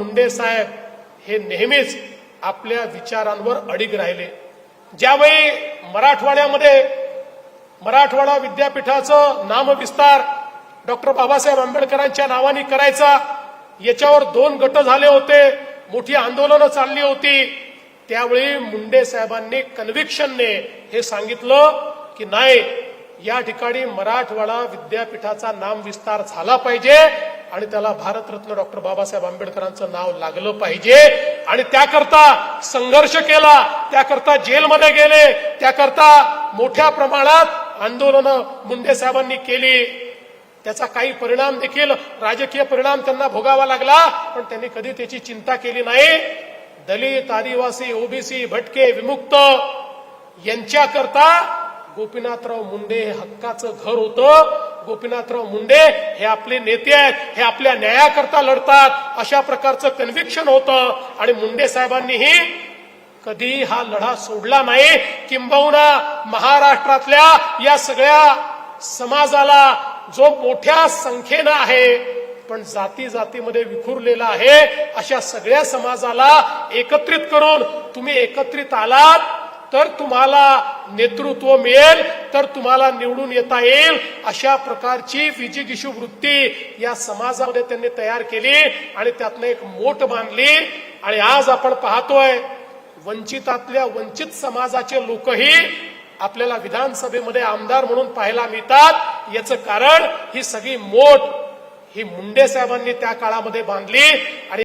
मुंडे साहेब हे नेहमीच आपल्या विचारांवर अडीग राहिले. ज्यावेळी मराठवाड्यामध्ये मराठवाडा विद्यापीठाचं नामविस्तार डॉक्टर बाबासाहेब आंबेडकरांच्या नावाने करायचा याच्यावर दोन गट झाले होते मोठी आंदोलनं चालली होती. त्यावेळी मुंडे साहेबांनी कन्व्हिक्शनने हे सांगितलं की नाही या ठिकाणी मराठवाडा विद्यापीठाचा नामविस्तार झाला पाहिजे. आणि त्याला भारतरत्न डॉक्टर बाबासाहेब आंबेडकरांचं नाव लागलं पाहिजे. आणि त्याकरता संघर्ष केला त्याकरता जेलमध्ये गेले त्याकरता मोठ्या प्रमाणात आंदोलनं मुंडे साहेबांनी केली. त्याचा काही परिणाम देखील राजकीय परिणाम त्यांना भोगावा लागला पण त्यांनी कधी त्याची चिंता केली नाही. दलित आदिवासी ओबीसी भटके विमुक्त यांच्याकरता गोपीनाथराव मुंडे हक्काचं घर होतं. गोपीनाथराव मुंडे हे आपले नेते आहेत हे आपल्या न्यायाकरता लढतात अशा प्रकारचं कन्व्हिक्शन होतं. आणि मुंडे साहेबांनीही कधी हा लढा सोडला नाही. किंबहुना महाराष्ट्रातल्या या सगळ्या समाजाला जो मोठ्या संख्येनं आहे पण जाती जातीमध्ये विखुरलेला आहे अशा सगळ्या समाजाला एकत्रित करून तुम्ही एकत्रित आलात तर तुम्हाला नेतृत्व मिळेल तर तुम्हाला निवडून येता येईल. अशा प्रकारची विजिगिशू वृत्ती या समाजामध्ये त्यांनी तयार केली आणि त्यातनं एक मोठ बांधली. आणि आज आपण पाहतोय वंचितातल्या वंचित समाजाचे लोकही आपल्याला विधानसभेमध्ये आमदार म्हणून पाहायला मिळतात. याचं कारण ही सगळी मोठ ही मुंडे साहेबांनी त्या काळामध्ये बांधली आणि